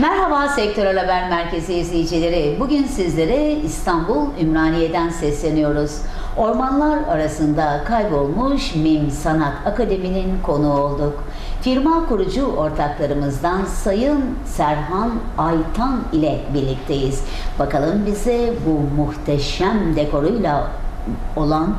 Merhaba Sektörel Haber Merkezi izleyicileri. Bugün sizlere İstanbul Ümraniye'den sesleniyoruz. Ormanlar arasında kaybolmuş MİM Sanat Akademi'nin konuğu olduk. Firma kurucu ortaklarımızdan Sayın Serhan Aytan ile birlikteyiz. Bakalım bize bu muhteşem dekoruyla olan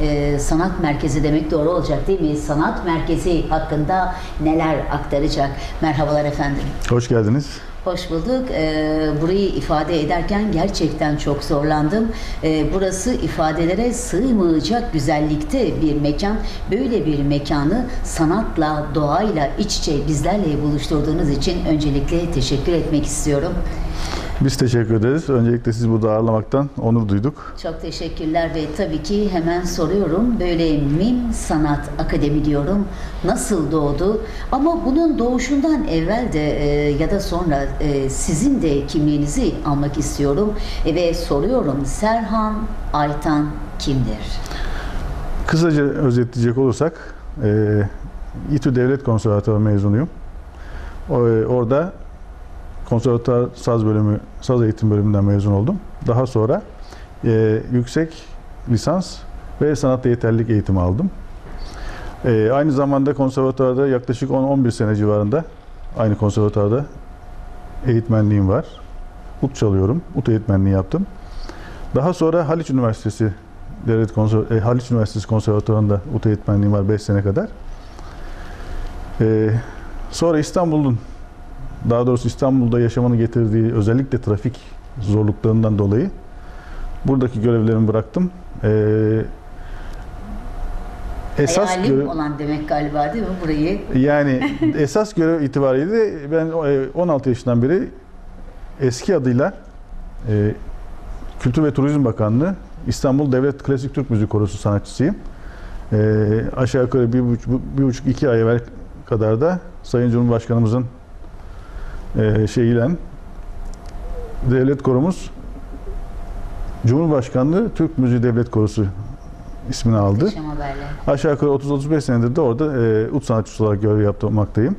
e, sanat merkezi demek doğru olacak değil mi? Sanat merkezi hakkında neler aktaracak? Merhabalar efendim. Hoş geldiniz. Hoş bulduk. Ee, burayı ifade ederken gerçekten çok zorlandım. Ee, burası ifadelere sığmayacak güzellikte bir mekan. Böyle bir mekanı sanatla, doğayla iç içe bizlerle buluşturduğunuz için öncelikle teşekkür etmek istiyorum. Biz teşekkür ederiz. Öncelikle sizi burada ağırlamaktan onur duyduk. Çok teşekkürler ve tabii ki hemen soruyorum. Böyle MİM Sanat Akademi diyorum. Nasıl doğdu? Ama bunun doğuşundan evvel de e, ya da sonra e, sizin de kimliğinizi almak istiyorum. E, ve soruyorum Serhan Aytan kimdir? Kısaca özetleyecek olursak, e, İTÜ Devlet Konservatuarı mezunuyum. E, orada konservatuar saz bölümü, saz eğitim bölümünden mezun oldum. Daha sonra e, yüksek lisans ve sanatta yeterlilik eğitimi aldım. E, aynı zamanda konservatuarda yaklaşık 10-11 sene civarında aynı konservatuarda eğitmenliğim var. Ut çalıyorum. Ut eğitmenliği yaptım. Daha sonra Haliç Üniversitesi Devlet Konser e, Haliç Üniversitesi Konservatuvarı'nda ut eğitmenliğim var 5 sene kadar. E, sonra İstanbul'un daha doğrusu İstanbul'da yaşamanın getirdiği özellikle trafik zorluklarından dolayı buradaki görevlerimi bıraktım. Ee, esas Hayalim görev, olan demek galiba değil mi burayı? yani esas görev itibariyle ben e, 16 yaşından beri eski adıyla e, Kültür ve Turizm Bakanlığı İstanbul Devlet Klasik Türk Müzik Korosu sanatçısıyım. E, aşağı yukarı bir buçuk, bir buçuk iki ay evvel kadar da Sayın Cumhurbaşkanımızın e, şeyiyle devlet korumuz Cumhurbaşkanlığı Türk Müziği Devlet Korosu ismini aldı. Aşağı yukarı 30-35 senedir de orada e, ut sanatçısı olarak görev yapmaktayım.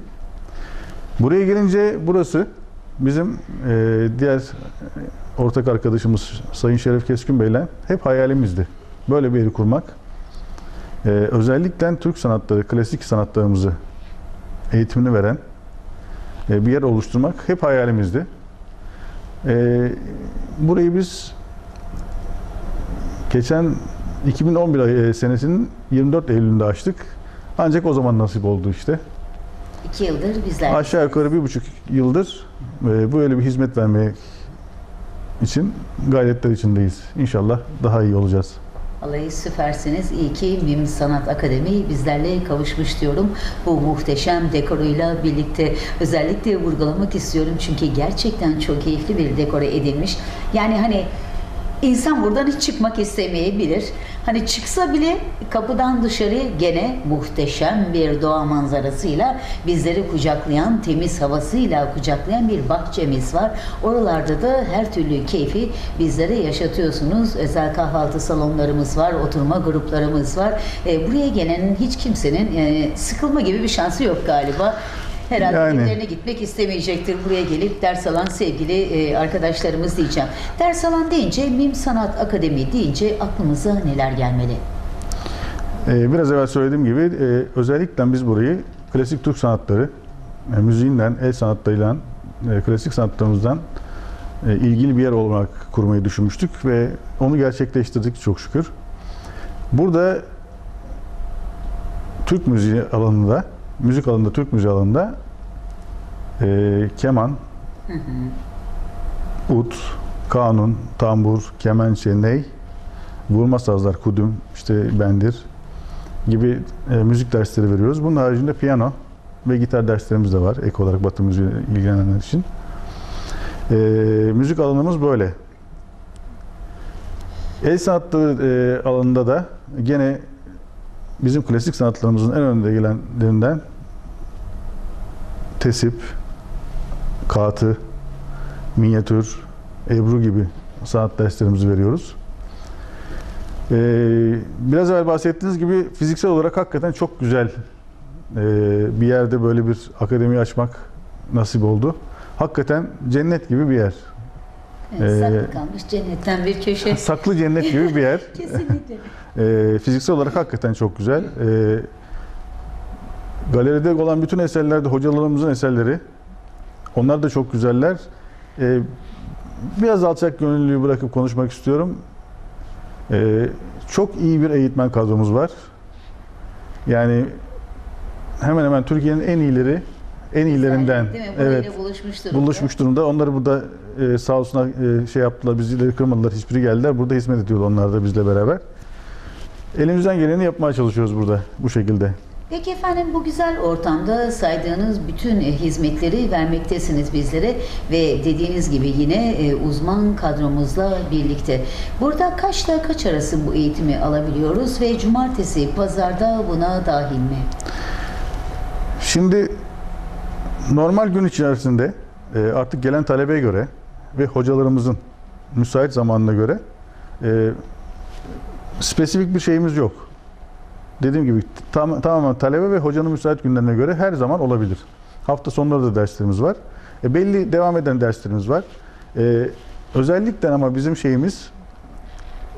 Buraya gelince burası bizim e, diğer ortak arkadaşımız Sayın Şeref Keskün Bey'le hep hayalimizdi. Böyle bir yeri kurmak. E, özellikle Türk sanatları, klasik sanatlarımızı eğitimini veren bir yer oluşturmak hep hayalimizdi. E, burayı biz geçen 2011 ay- e, senesinin 24 Eylül'ünde açtık. Ancak o zaman nasip oldu işte. İki yıldır bizler. Aşağı yukarı bir buçuk yıldır e, böyle bir hizmet vermeye için gayretler içindeyiz. İnşallah daha iyi olacağız. Vallahi süpersiniz. İyi ki MİM Sanat Akademi bizlerle kavuşmuş diyorum. Bu muhteşem dekoruyla birlikte özellikle vurgulamak istiyorum. Çünkü gerçekten çok keyifli bir dekore edilmiş. Yani hani insan buradan hiç çıkmak istemeyebilir. Hani çıksa bile kapıdan dışarı gene muhteşem bir doğa manzarasıyla bizleri kucaklayan, temiz havasıyla kucaklayan bir bahçemiz var. Oralarda da her türlü keyfi bizlere yaşatıyorsunuz. Özel kahvaltı salonlarımız var, oturma gruplarımız var. E, buraya gelen hiç kimsenin e, sıkılma gibi bir şansı yok galiba. Herhalde Yani. evlerine gitmek istemeyecektir buraya gelip ders alan sevgili e, arkadaşlarımız diyeceğim. Ders alan deyince MİM Sanat Akademi deyince aklımıza neler gelmeli? E, biraz evvel söylediğim gibi e, özellikle biz burayı klasik Türk sanatları, e, müziğinden, el sanatlarıyla, e, klasik sanatlarımızdan e, ilgili bir yer olarak kurmayı düşünmüştük ve onu gerçekleştirdik çok şükür. Burada Türk müziği alanında, müzik alanında, Türk müziği alanında e, keman, ut, kanun, tambur, kemençe, ney, vurma sazlar, kudüm, işte bendir gibi e, müzik dersleri veriyoruz. Bunun haricinde piyano ve gitar derslerimiz de var ek olarak Batı müziği ilgilenenler için. E, müzik alanımız böyle. El sanatları e, alanında da gene bizim klasik sanatlarımızın en önde gelenlerinden tesip, kağıtı, minyatür, ebru gibi sanat derslerimizi veriyoruz. Ee, biraz evvel bahsettiğiniz gibi fiziksel olarak hakikaten çok güzel ee, bir yerde böyle bir akademi açmak nasip oldu. Hakikaten cennet gibi bir yer. Evet, Ee, saklı kalmış cennetten bir köşe. Saklı cennet gibi bir yer. Kesinlikle. Ee, fiziksel olarak hakikaten çok güzel. Ee, galeride olan bütün eserler de hocalarımızın eserleri. Onlar da çok güzeller. Ee, biraz alçak gönüllülüğü bırakıp konuşmak istiyorum. Ee, çok iyi bir eğitmen kadromuz var. Yani hemen hemen Türkiye'nin en iyileri, en iyilerinden. Değil mi? Evet buluşmuş durumda. buluşmuş durumda. Onları burada e, sağ olsunlar e, şey yaptılar, bizleri kırmadılar. Hiçbiri geldiler. Burada hizmet ediyorlar onlar da bizle beraber. Elimizden geleni yapmaya çalışıyoruz burada bu şekilde. Peki efendim bu güzel ortamda saydığınız bütün e, hizmetleri vermektesiniz bizlere ve dediğiniz gibi yine e, uzman kadromuzla birlikte. Burada kaçta kaç arası bu eğitimi alabiliyoruz ve cumartesi, pazarda buna dahil mi? Şimdi normal gün içerisinde e, artık gelen talebe göre ve hocalarımızın müsait zamanına göre e, spesifik bir şeyimiz yok. Dediğim gibi tam, tamamen talebe ve hocanın müsait günlerine göre her zaman olabilir. Hafta sonları da derslerimiz var. E, belli devam eden derslerimiz var. E, özellikle ama bizim şeyimiz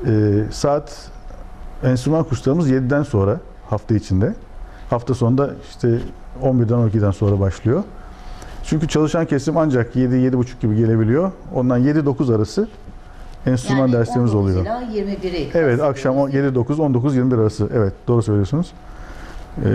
e, saat enstrüman kurslarımız 7'den sonra hafta içinde. Hafta sonunda işte 11'den 12'den sonra başlıyor. Çünkü çalışan kesim ancak 7-7.30 gibi gelebiliyor. Ondan 7-9 arası enstrüman Yani derslerimiz 19 ila ila 21'i. Evet akşam o 7-9, 19-21 arası. Evet doğru söylüyorsunuz. Ee,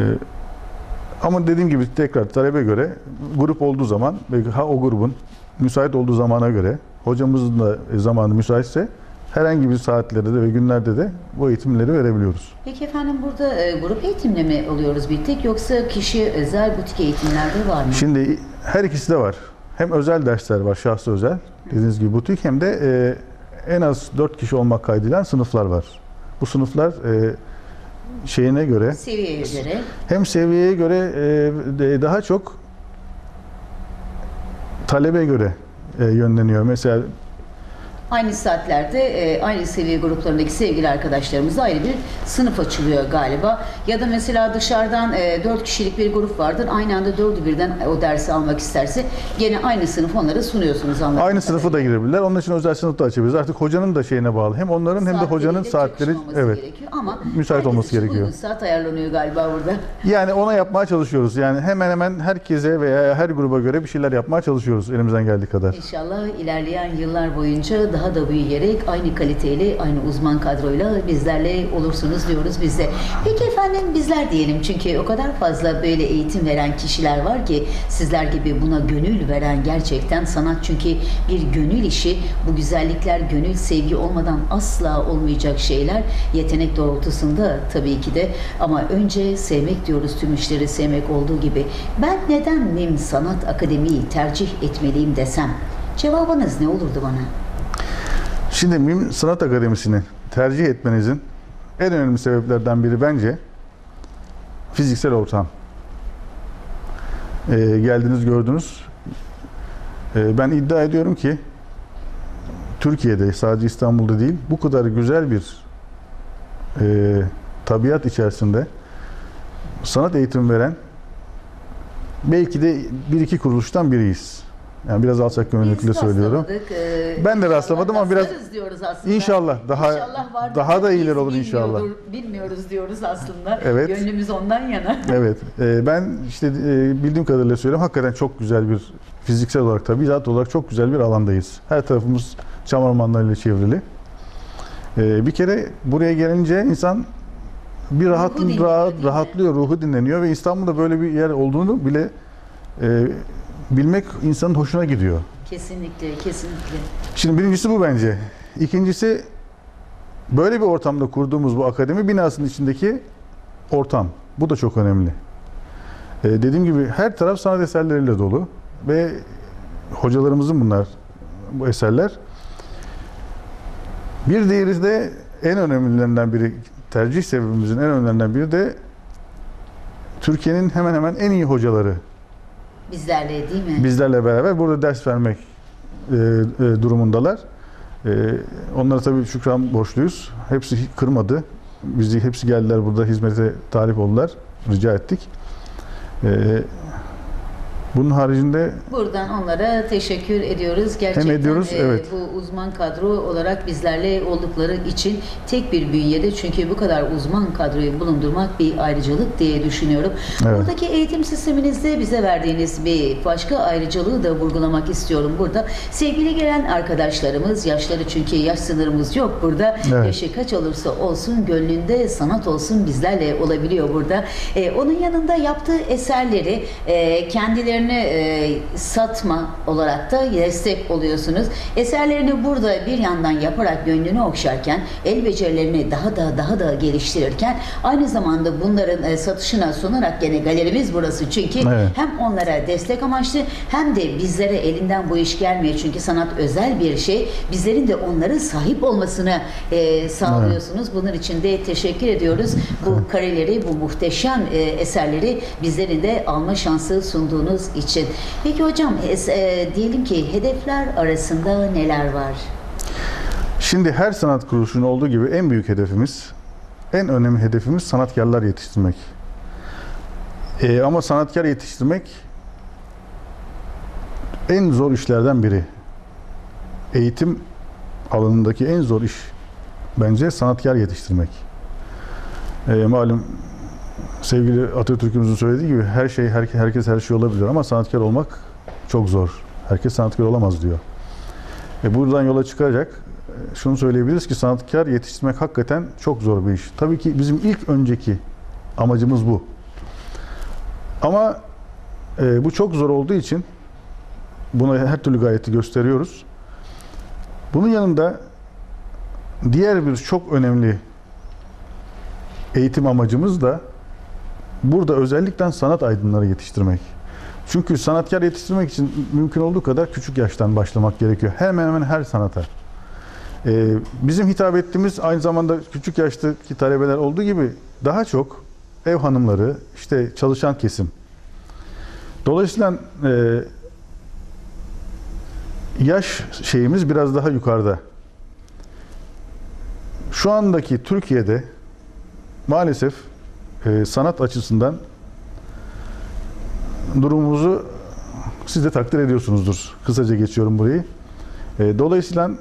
ama dediğim gibi tekrar talebe göre grup olduğu zaman ve ha o grubun müsait olduğu zamana göre hocamızın da zamanı müsaitse herhangi bir saatlerde de ve günlerde de bu eğitimleri verebiliyoruz. Peki efendim burada e, grup eğitimle mi alıyoruz bir tek yoksa kişi özel butik eğitimlerde var mı? Şimdi her ikisi de var. Hem özel dersler var, şahsı özel. Dediğiniz gibi butik hem de e, en az 4 kişi olmak kaydıyla sınıflar var. Bu sınıflar e, şeyine göre Seviyeye göre. hem seviyeye göre e, daha çok talebe göre e, yönleniyor. Mesela Aynı saatlerde e, aynı seviye gruplarındaki sevgili arkadaşlarımıza ayrı bir sınıf açılıyor galiba. Ya da mesela dışarıdan e, 4 kişilik bir grup vardır. Aynı anda dördü birden o dersi almak isterse gene aynı sınıf onlara sunuyorsunuz aynı sınıfı da girebilirler. Onun için özel sınıf da açabiliriz. Artık hocanın da şeyine bağlı. Hem onların hem de hocanın saatleri evet. gerekiyor ama müsait olması gerekiyor. uygun saat ayarlanıyor galiba burada. Yani ona yapmaya çalışıyoruz. Yani hemen hemen herkese veya her gruba göre bir şeyler yapmaya çalışıyoruz elimizden geldiği kadar. İnşallah ilerleyen yıllar boyunca daha da büyüyerek aynı kaliteyle, aynı uzman kadroyla bizlerle olursunuz diyoruz biz de. Peki efendim bizler diyelim çünkü o kadar fazla böyle eğitim veren kişiler var ki sizler gibi buna gönül veren gerçekten sanat çünkü bir gönül işi. Bu güzellikler gönül sevgi olmadan asla olmayacak şeyler. Yetenek doğrultusunda tabii ki de ama önce sevmek diyoruz tüm işleri sevmek olduğu gibi. Ben neden MİM Sanat Akademi'yi tercih etmeliyim desem Cevabınız ne olurdu bana? Şimdi MİM Sanat Akademisi'ni tercih etmenizin en önemli sebeplerden biri bence fiziksel ortam. Ee, geldiniz gördünüz. Ee, ben iddia ediyorum ki Türkiye'de sadece İstanbul'da değil bu kadar güzel bir e, tabiat içerisinde sanat eğitimi veren belki de bir iki kuruluştan biriyiz. Yani biraz alçak gönüllülükle Biz söylüyorum. ee, Ben de rastlamadım ama biraz- diyoruz aslında. İnşallah daha İnşallah vardır daha da iyiler olur inşallah. Bilmiyoruz diyoruz aslında. Evet. Gönlümüz ondan yana. Evet. e, ben işte e, bildiğim kadarıyla söylüyorum. Hakikaten çok güzel bir fiziksel olarak tabii zat olarak çok güzel bir alandayız. Her tarafımız çam ormanlarıyla çevrili. E, bir kere buraya gelince insan bir rahat, dinleniyor, rahat rahatlıyor, ruhu dinleniyor ve İstanbul'da böyle bir yer olduğunu bile e, bilmek insanın hoşuna gidiyor. Kesinlikle, kesinlikle. Şimdi birincisi bu bence. İkincisi böyle bir ortamda kurduğumuz bu akademi binasının içindeki ortam. Bu da çok önemli. Ee, dediğim gibi her taraf sanat eserleriyle dolu ve hocalarımızın bunlar bu eserler. Bir diğeri de en önemlilerinden biri tercih sebebimizin en önemlilerinden biri de Türkiye'nin hemen hemen en iyi hocaları Bizlerle değil mi? bizlerle beraber burada ders vermek e, e, durumundalar. E, onlara tabii şükran borçluyuz. Hepsi kırmadı. Bizi hepsi geldiler burada hizmete talip oldular. Rica ettik. E, Bunun haricinde Buradan onlara teşekkür ediyoruz. Gerçekten ediyoruz, e, evet. bu uzman kadro olarak bizlerle oldukları için tek bir bünyede çünkü bu kadar uzman kadroyu bulundurmak bir ayrıcalık diye düşünüyorum. Evet. Buradaki eğitim sisteminizde bize verdiğiniz bir başka ayrıcalığı da vurgulamak istiyorum burada. Sevgili gelen arkadaşlarımız, yaşları çünkü yaş sınırımız yok burada. Evet. Yaşı kaç olursa olsun, gönlünde sanat olsun bizlerle olabiliyor burada. E, onun yanında yaptığı eserleri e, kendilerine e, satma olarak da destek oluyorsunuz. Eserlerini burada bir yandan yaparak gönlünü okşarken, el becerilerini daha da daha da geliştirirken aynı zamanda bunların e, satışına sunarak gene galerimiz burası çünkü Evet. hem onlara destek amaçlı hem de bizlere elinden bu iş gelmiyor çünkü sanat özel bir şey. Bizlerin de onların sahip olmasını e, sağlıyorsunuz. Bunun için de teşekkür ediyoruz. Bu kareleri, bu muhteşem e, eserleri bizlerin de alma şansı sunduğunuz için. Peki hocam es- e, diyelim ki hedefler arasında neler var? Şimdi her sanat kuruluşunun olduğu gibi en büyük hedefimiz, en önemli hedefimiz sanatkarlar yetiştirmek. Ee, ama sanatkar yetiştirmek en zor işlerden biri. Eğitim alanındaki en zor iş bence sanatkar yetiştirmek. Ee, malum sevgili Atatürk'ümüzün söylediği gibi her şey herkes, herkes her şey olabilir ama sanatkar olmak çok zor. Herkes sanatkar olamaz diyor. E buradan yola çıkarak e, şunu söyleyebiliriz ki sanatkar yetiştirmek hakikaten çok zor bir iş. Tabii ki bizim ilk önceki amacımız bu. Ama e, bu çok zor olduğu için buna her türlü gayreti gösteriyoruz. Bunun yanında diğer bir çok önemli eğitim amacımız da burada özellikle sanat aydınları yetiştirmek. Çünkü sanatkar yetiştirmek için mümkün olduğu kadar küçük yaştan başlamak gerekiyor. Hemen hemen her sanata. Ee, bizim hitap ettiğimiz aynı zamanda küçük yaştaki talebeler olduğu gibi daha çok ev hanımları, işte çalışan kesim. Dolayısıyla e, yaş şeyimiz biraz daha yukarıda. Şu andaki Türkiye'de maalesef e, sanat açısından durumumuzu siz de takdir ediyorsunuzdur. Kısaca geçiyorum burayı. E, dolayısıyla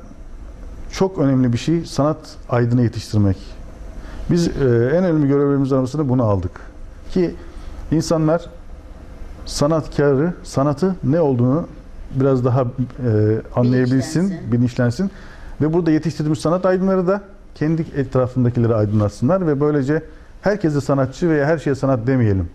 çok önemli bir şey sanat aydını yetiştirmek. Biz e, en önemli görevlerimiz arasında bunu aldık. Ki insanlar sanatkarı, sanatı ne olduğunu biraz daha e, anlayabilsin, Bilinçlensin. bilinçlensin. Ve burada yetiştirdiğimiz sanat aydınları da kendi etrafındakileri aydınlatsınlar ve böylece herkese sanatçı veya her şeye sanat demeyelim.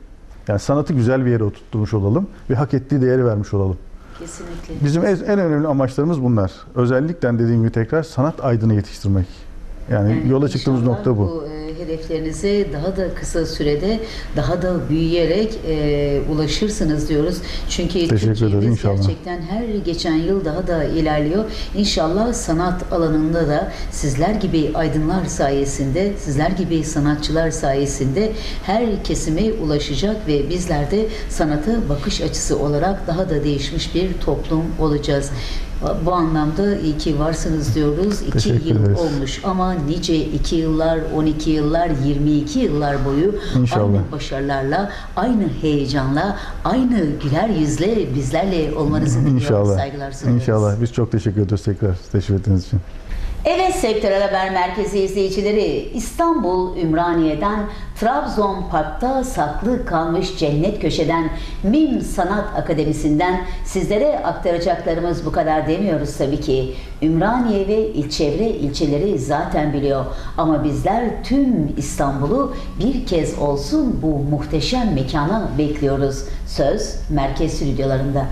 Yani sanatı güzel bir yere oturtmuş olalım ve hak ettiği değeri vermiş olalım. Kesinlikle. Bizim en, önemli amaçlarımız bunlar. Özellikle dediğim gibi tekrar sanat aydını yetiştirmek. Yani, Yani yola çıktığımız nokta bu. Bu e, hedeflerinize daha da kısa sürede daha da büyüyerek e, ulaşırsınız diyoruz. Çünkü Türkiye'miz gerçekten her geçen yıl daha da ilerliyor. İnşallah sanat alanında da sizler gibi aydınlar sayesinde, sizler gibi sanatçılar sayesinde her kesime ulaşacak ve bizler de sanata bakış açısı olarak daha da değişmiş bir toplum olacağız. Bu anlamda iyi ki varsınız diyoruz. İki Teşekkür yıl ederiz. olmuş ama nice 2 yıllar, 12 yıllar, 22 yıllar boyu İnşallah. aynı başarılarla, aynı heyecanla, aynı güler yüzle bizlerle olmanızı diliyorum. İnşallah. Saygılar sunuyoruz. İnşallah. Biz çok teşekkür ediyoruz tekrar teşrif ettiğiniz için. Evet Sektörel Haber Merkezi izleyicileri İstanbul Ümraniye'den Trabzon Park'ta saklı kalmış cennet köşeden MİM Sanat Akademisi'nden sizlere aktaracaklarımız bu kadar demiyoruz tabii ki. Ümraniye ve çevre ilçeleri zaten biliyor ama bizler tüm İstanbul'u bir kez olsun bu muhteşem mekana bekliyoruz. Söz merkez stüdyolarında.